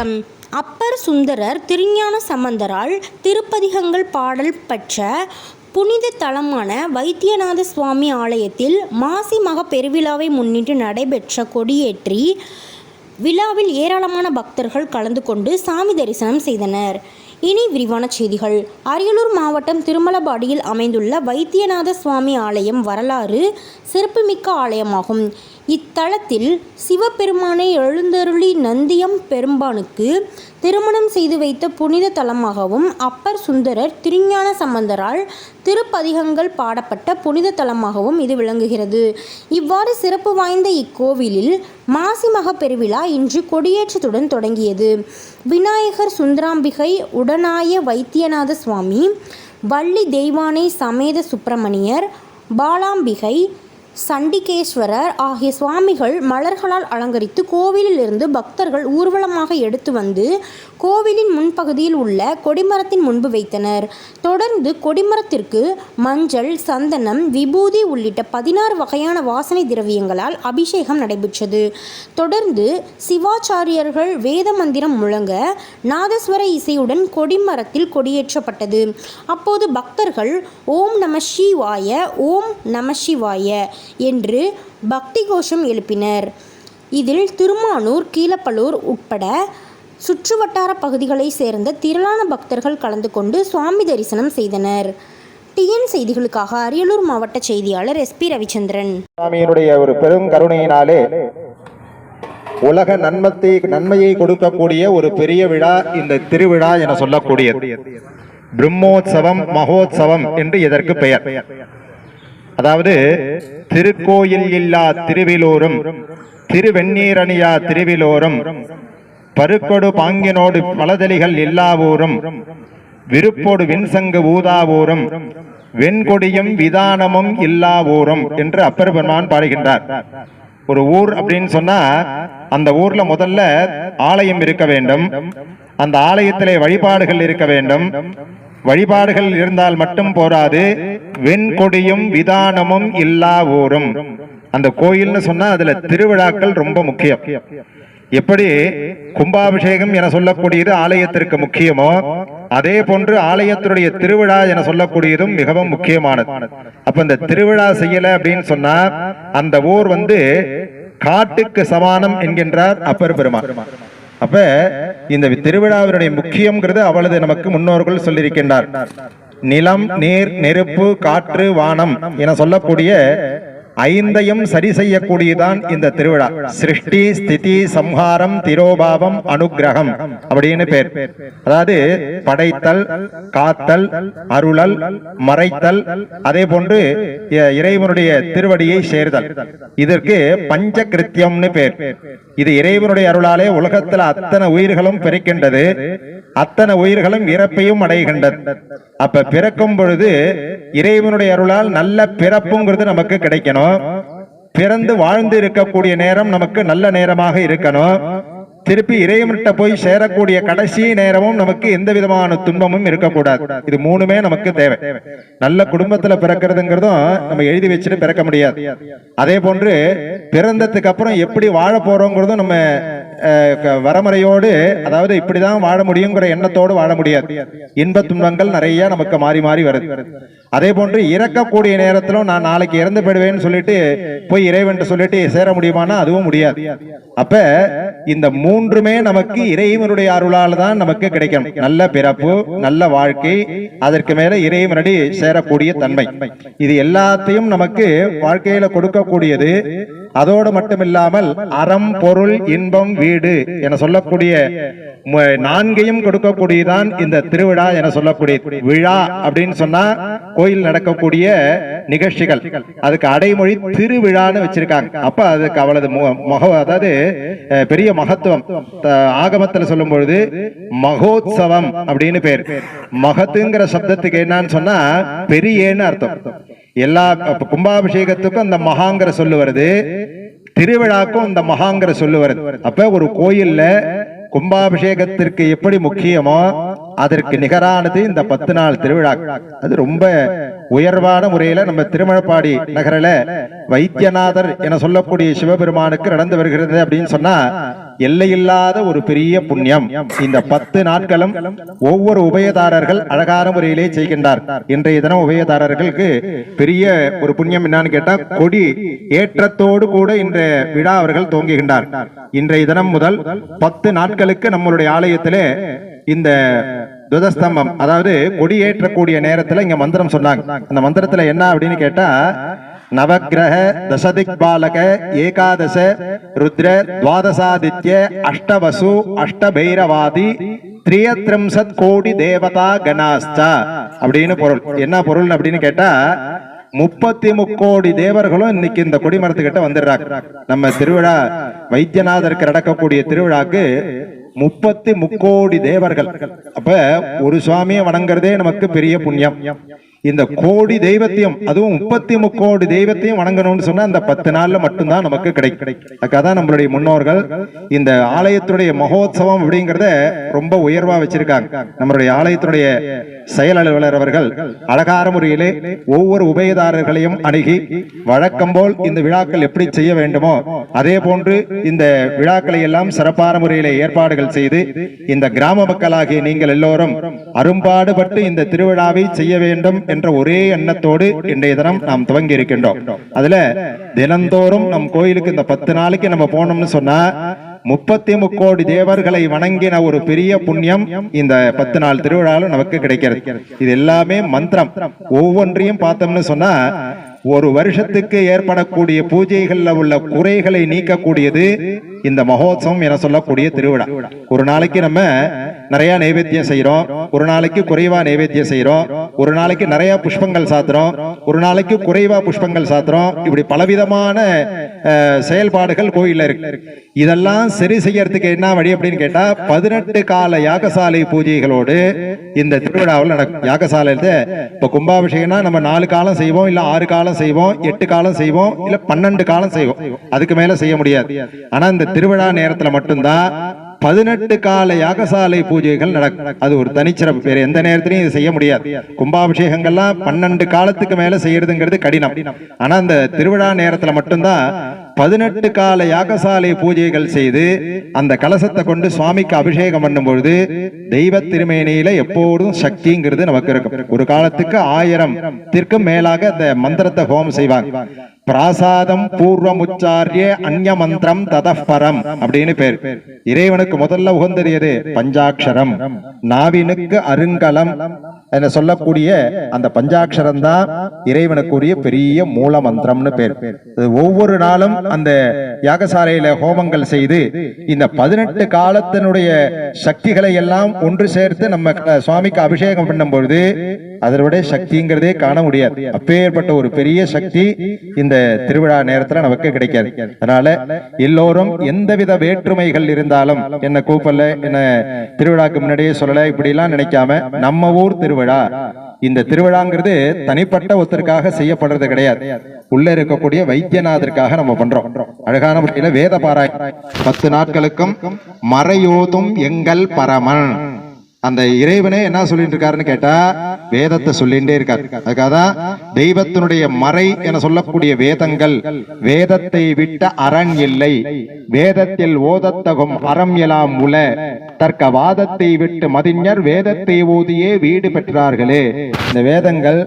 வணக்கம். அப்பர் சுந்தரர் திருஞான சம்பந்தரால் திருப்பதிகங்கள் பாடல் பெற்ற புனித தலமான வைத்தியநாத சுவாமி ஆலயத்தில் மாசி மக பெருவிழாவை முன்னிட்டு நடைபெற்ற கொடியேற்றி விழாவில் ஏராளமான பக்தர்கள் கலந்து கொண்டு சாமி தரிசனம் செய்தனர். இனி விரிவான செய்திகள். அரியலூர் மாவட்டம் திருமலபாடியில் அமைந்துள்ள வைத்தியநாத சுவாமி ஆலயம் வரலாறு சிறப்புமிக்க ஆலயமாகும். இத்தலத்தில் சிவபெருமானை எழுந்தருளி நந்தியம் பெரும்பானுக்கு திருமணம் செய்து வைத்த புனித தலமாகவும் அப்பர் சுந்தரர் திருஞான சம்பந்தரால் திருப்பதிகங்கள் பாடப்பட்ட புனித தலமாகவும் இது விளங்குகிறது. இவ்வாறு சிறப்பு வாய்ந்த இக்கோவிலில் மாசிமக பெருவிழா இன்று கொடியேற்றத்துடன் தொடங்கியது. விநாயகர் சுந்தராம்பிகை உடனாய வைத்தியநாத சுவாமி வள்ளி தெய்வானை சமேத சுப்பிரமணியர் பாலாம்பிகை சண்டிகேஸ்வரர் ஆகிய சுவாமிகள் மலர்களால் அலங்கரித்து கோவிலிலிருந்து பக்தர்கள் ஊர்வலமாக எடுத்து வந்து கோவிலின் முன்பகுதியில் உள்ள கொடிமரத்தின் முன்பு வைத்தனர். தொடர்ந்து கொடிமரத்திற்கு மஞ்சள் சந்தனம் விபூதி உள்ளிட்ட பதினாறு வகையான வாசனை திரவியங்களால் அபிஷேகம் நடைபெற்றது. தொடர்ந்து சிவாச்சாரியர்கள் வேத மந்திரம் முழங்க நாதஸ்வர இசையுடன் கொடிமரத்தில் கொடியேற்றப்பட்டது. அப்போது பக்தர்கள் ஓம் நம சிவாய ஓம் நம சிவாய என்று பக்தி கோஷம் எழுப்பினர். இதில் திருமானூர் கீழப்பலூர் உட்பட சுற்றுவட்டார பகுதிகளைச் சேர்ந்த திரளான பக்தர்கள் கலந்து கொண்டு சுவாமி தரிசனம் செய்தனர். டிஎன் செய்திகளுக்காக அரியலூர் மாவட்ட செய்தியாளர் எஸ்பி ரவிச்சந்திரன். சுவாமியினுடைய ஒரு பெரும் கருணையினாலே உலக நன்மத்தை நன்மையை கொடுக்கக்கூடிய ஒரு பெரிய விழா இந்த திருவிழா என சொல்லக்கூடியது. பிரம்மோத்சவம் மகோத்சவம் என்று இதற்கு பெயர். அதாவது திருக்கோயில் இல்லா திருவிலோரும் திருவெண்ணீரணியா திருவிலோரும் பருக்கொடு பாங்கினோடு பலதலிகள் இல்லாவோரும் விருப்போடு விண்சங்கு ஊதாவூரும் வெண்கொடியும் விதானமும் இல்லாவோரும் என்று அப்பர் பெருமான் பாடுகின்றார். ஒரு ஊர் அப்படின்னு சொன்னா அந்த ஊர்ல முதல்ல ஆலயம் இருக்க வேண்டும் அந்த ஆலயத்திலே வழிபாடுகள் இருக்க வேண்டும் வழிபாடுகள் இருந்தால் மட்டும் போராது வெண்கொடியும் விதானமும் இல்லா ஊரும். அந்த கோயில்னு சொன்னா அதுல திருவிழாக்கள் ரொம்ப முக்கியம். எப்படி? கும்பாபிஷேகம் என சொல்லக்கூடியது ஆலயத்திற்கு முக்கியமோ அதே போன்று ஆலயத்தினுடைய திருவிழா என சொல்லக்கூடியதும் மிகவும் முக்கியமானது. அப்ப இந்த திருவிழா செய்யல அப்படின்னு சொன்னா அந்த ஊர் வந்து காட்டுக்கு சமானம் என்கின்றார் அப்பர் பெருமாள் அப்ப இந்த திருவிழாவினுடைய முக்கியம்ங்கிறது அவளது நமக்கு முன்னோர்கள் சொல்லியிருக்கின்றார். நிலம் நீர் நெருப்பு காற்று வானம் என சொல்லக்கூடிய ஐந்தையும் சரி செய்யக்கூடியதான் இந்த திருவிழா. சிருஷ்டி ஸ்திதி சம்ஹாரம் திரோபாவம் அனுக்கிரகம் அப்படின்னு பேர். அதாவது படைத்தல் காத்தல் அருளல் மறைத்தல் அதே போன்று இ- இறைவனுடைய திருவடியை சேர்தல். இதற்கு பஞ்ச கிருத்தியம்னு பேர். இது இறைவனுடைய அருளாலே உலகத்துல அத்தனை உயிர்களும் பிறக்கின்றது அத்தனை உயிர்களும் இறப்பையும் அடைகின்றது அப்ப பிறக்கும் பொழுது இறைவனுடைய அருளால் நல்ல பிறப்புங்கிறது நமக்கு கிடைக்கணும். பிறந்து வாழ்ந்து இருக்கக்கூடிய நேரம் நமக்கு நல்ல நேரமாக இருக்கணும். திருப்பி இறைவன்கிட்ட போய் சேரக்கூடிய கடைசி நேரமும் நமக்கு எந்த விதமான துன்பமும் இருக்கக்கூடாது. இது மூணுமே நமக்கு தேவை. நல்ல குடும்பத்துல பிறக்கிறதுங்கிறதும் நம்ம எழுதி வச்சுட்டு பிறக்க முடியாது. அதே போன்று பிறந்ததுக்கு அப்புறம் எப்படி வாழ போறோங்கிறதும் நம்ம வரமுறையோடு அதாவது இப்படிதான் வாழ முடியுங்கிற எண்ணத்தோடு வாழ முடியாது. இன்ப துன்பங்கள் நிறைய நமக்கு மாறி மாறி வருது. அதே போன்று இறக்கக்கூடிய நேரத்திலும் நான் நாளைக்கு இறந்து போயிடுவேன்னு சொல்லிட்டு போய் இறைவன் சொல்லிட்டு சேர முடியுமானா அதுவும் முடியாது. அப்ப இந்த மூன்றுமே நமக்கு இறைவனுடைய அருளால் தான் நமக்கு கிடைக்கும் நல்ல பிறப்பு நல்ல வாழ்க்கை அதற்கு மேல இறைவனடி சேரக்கூடிய தன்மை. இது எல்லாத்தையும் நமக்கு வாழ்க்கையில கொடுக்கக்கூடியது அதோடு மட்டுமில்லாமல் அறம் பொருள் இன்பம் வீடு என சொல்லக்கூடிய நான்கையும் கொடுக்கக்கூடியதான் இந்த திருவிழா என சொல்லக்கூடிய விழா அப்படின்னு சொன்னா கோயில் நடக்கக்கூடிய நிகழ்ச்சிகள். அதுக்கு அடைமொழி திருவிழான்னு வச்சிருக்காங்க. அப்ப அதுக்கு அவளது முக அதாவது அஹ், பெரிய மகத்துவம். ஆகமத்துல சொல்லும் பொழுது மகோத்சவம் அப்படின்னு பேர். மகத்துங்கிற சப்தத்துக்கு என்னன்னு சொன்னா பெரியன்னு அர்த்தம். எல்லா கும்பாபிஷேகத்துக்கும் அந்த மகாங்கிற சொல்லு வருது. திருவிழாக்கும் அந்த மகாங்கிற சொல்லு வருது. அப்ப ஒரு கோயில்ல கும்பாபிஷேகத்திற்கு எப்படி முக்கியமோ அதற்கு நிகரானது இந்த பத்து நாள் திருவிழா. அது ரொம்ப உயர்வான முறையில நம்ம திருமழப்பாடி நகரில வைத்தியநாதர் என சொல்லக்கூடிய சிவபெருமானுக்கு நடந்து வருகிறது அப்படின்னு சொன்னா எல்லையில்லாத ஒரு பெரிய புண்ணியம். இந்த பத்து நாட்களும் ஒவ்வொரு உபயதாரர்கள் அழகான முறையிலே செய்கின்றார். இன்றைய தினம் உபயதாரர்களுக்கு பெரிய ஒரு புண்ணியம் என்னன்னு கேட்டா கொடி ஏற்றத்தோடு கூட இன்றைய விழா அவர்கள் துவங்குகின்றார். இன்றைய தினம் முதல் பத்து நாட்களுக்கு நம்மளுடைய ஆலயத்திலே இந்த துவதஸ்தம்பம் அதாவது கொடியேற்றக்கூடிய நேரத்துல இங்க மந்திரம் சொன்னாங்க. அந்த மந்திரத்துல என்ன அப்படின்னு கேட்டா நவக்கிரக தசதிக் பாலக ஏகாதச ருத்ர துவாதசாதித்ய அஷ்டவசு அஷ்டபைரவாதி திரியத்ரிம்சத் கோடி தேவதா கணாஸ்தா அப்படின்னு பொருள். என்ன பொருள் அப்படின்னு கேட்டா முப்பத்தி முக்கோடி தேவர்களும் இன்னைக்கு இந்த கொடிமரத்துக்கிட்ட வந்துடுறாங்க. நம்ம திருவிழா வைத்தியநாதருக்கு நடக்கக்கூடிய திருவிழாக்கு முப்பத்தி முக்கோடி தேவர்கள். அப்ப ஒரு சுவாமியை வணங்குறதே நமக்கு பெரிய புண்ணியம். இந்த கோடி தெய்வத்தையும் அதுவும் முப்பத்தி முக்கோடி தெய்வத்தையும் வணங்கணும்னு சொன்னா அந்த பத்து நாள்ல மட்டும்தான் நமக்கு கிடைக்கும். அதுக்காக நம்மளுடைய முன்னோர்கள். இந்த ஆலயத்துடைய மகோத்சவம் அப்படிங்கறத ரொம்ப உயர்வா வச்சிருக்காங்க. நம்மளுடைய ஆலயத்துடைய செயல் அலுவலர் அவர்கள் அழகார முறையிலே ஒவ்வொரு உபயதாரர்களையும் அணுகி வழக்கம் போல் இந்த விழாக்கள் எப்படி செய்ய வேண்டுமோ அதே போன்று இந்த விழாக்களை எல்லாம் சிறப்பான முறையிலே ஏற்பாடுகள் செய்து இந்த கிராம மக்களாகிய நீங்கள் எல்லோரும் அரும்பாடுபட்டு இந்த திருவிழாவை செய்ய வேண்டும் என்ற ஒரே எண்ணத்தோடு இன்றைய தினம் நாம் துவங்கி இருக்கின்றோம் அதுல தினந்தோறும் நம் கோயிலுக்கு இந்த பத்து நாளைக்கு நம்ம போனோம்னு சொன்னா முப்பத்தி முக்கோடி தேவர்களை வணங்கின ஒரு பெரிய புண்ணியம் இந்த பத்து நாள் திருவிழாவில் நமக்கு கிடைக்கிறது. இது எல்லாமே மந்திரம். ஒவ்வொன்றையும் பார்த்தோம்னு சொன்னா ஒரு வருஷத்துக்கு ஏற்படக்கூடிய பூஜைகள்ல உள்ள குறைகளை நீக்கக்கூடியது இந்த மகோத்சவம் என சொல்லக்கூடிய திருவிழா. ஒரு நாளைக்கு நம்ம நிறைய நைவேத்தியம் செய்யறோம் ஒரு நாளைக்கு குறைவா நைவேத்தியம் செய்யறோம் ஒரு நாளைக்கு நிறைய புஷ்பங்கள் சாத்துறோம். ஒரு நாளைக்கு குறைவா புஷ்பங்கள் சாத்துறோம். இப்படி பலவிதமான செயல்பாடுகள் கோயிலில் இருக்கு. இதெல்லாம் சரி செய்யறதுக்கு என்ன வழி அப்படின்னு கேட்டா பதினெட்டு கால யாகசாலை பூஜைகளோடு இந்த திருவிழாவில் நடக்கும். யாகசாலையில இப்ப கும்பாபிஷேகம்னா நம்ம நாலு காலம் செய்வோம் இல்ல ஆறு காலம் செய்வோம் எட்டு காலம் செய்வோம் இல்ல பன்னெண்டு காலம் செய்வோம். அதுக்கு மேல செய்ய முடியாது. ஆனா இந்த திருவிழா நேரத்துல மட்டும்தான் பதினெட்டு கால யாகசாலை பூஜைகள் நடக்கும் அது ஒரு தனிச்சிறப்பு. வேற எந்த நேரத்திலையும் இது செய்ய முடியாது. கும்பாபிஷேகங்கள்லாம் பன்னெண்டு காலத்துக்கு மேல செய்யறதுங்கிறது கடினம். ஆனா அந்த திருவிழா நேரத்துல மட்டும்தான் பதினெட்டு கால யாகசாலை பூஜைகள் செய்து அந்த கலசத்தை கொண்டு சுவாமிக்கு அபிஷேகம் பண்ணும்பொழுது தெய்வ திருமேனியில எப்போதும் சக்திங்கிறது நமக்கு இருக்கும். ஒரு காலத்துக்கு ஆயிரம் திற்கும் மேலாக அந்த மந்திரத்தை ஹோமம் செய்வாங்க. பிராசாதம் பூர்வமுச்சாரிய அந்ய மந்திரம் ததப்பரம் அப்படின்னு பேர். இறைவனுக்கு முதல்ல உகந்தது பஞ்சாட்சரம். நாவினுக்கு அருங்கலம் என சொல்லக்கூடிய அந்த பஞ்சாட்சரம் தான் இறைவனுக்குரிய பெரிய மூல மந்திரம்னு பேர் ஒவ்வொரு நாளும் அந்த யாகசாலையில ஹோமங்கள் செய்து இந்த பதினெட்டு காலத்தினுடைய சக்திகளை எல்லாம் ஒன்று சேர்த்து நம்ம சுவாமிக்கு அபிஷேகம் பண்ணும் பொழுது அதனுடைய சக்திங்கிறதே காண முடியாது. அப்பேற்பட்ட ஒரு பெரிய சக்தி இந்த திருவிழா நேரத்துல நமக்கு கிடைக்காது. அதனால எல்லோரும் எந்தவித வேற்றுமைகள் இருந்தாலும் என்ன கூப்பல்ல என்ன திருவிழாக்கு முன்னாடியே சொல்லல இப்படி எல்லாம் நினைக்காம நம்ம ஊர் திருவிழா இந்த திருவிழாங்கிறது தனிப்பட்ட ஒருத்தருக்காக செய்யப்படுறது கிடையாது. உள்ள இருக்கக்கூடிய வைத்தியநாதருக்காக நம்ம பண்றோம். அழகான முறையில வேத பாராய் பத்து நாட்களுக்கும் மறையோதும் எங்கள் பரமன். அந்த இறைவனே என்ன சொல்லிட்டு இருக்காருன்னு கேட்டா வேதத்தை சொல்லிட்டே இருக்காரு. அதுக்காக தான் தெய்வத்தினுடைய மறை என சொல்லக்கூடிய வேதங்கள் வேதத்தை விட்ட அரண் இல்லை. வேதத்தில் ஓதத்தகும் அறம் எலாம் உல. தர்க்க வாதத்தை விட்டு மதிஞர் வேதத்தை ஓதியே வீடு பெற்றார்களே. இந்த வேதங்கள்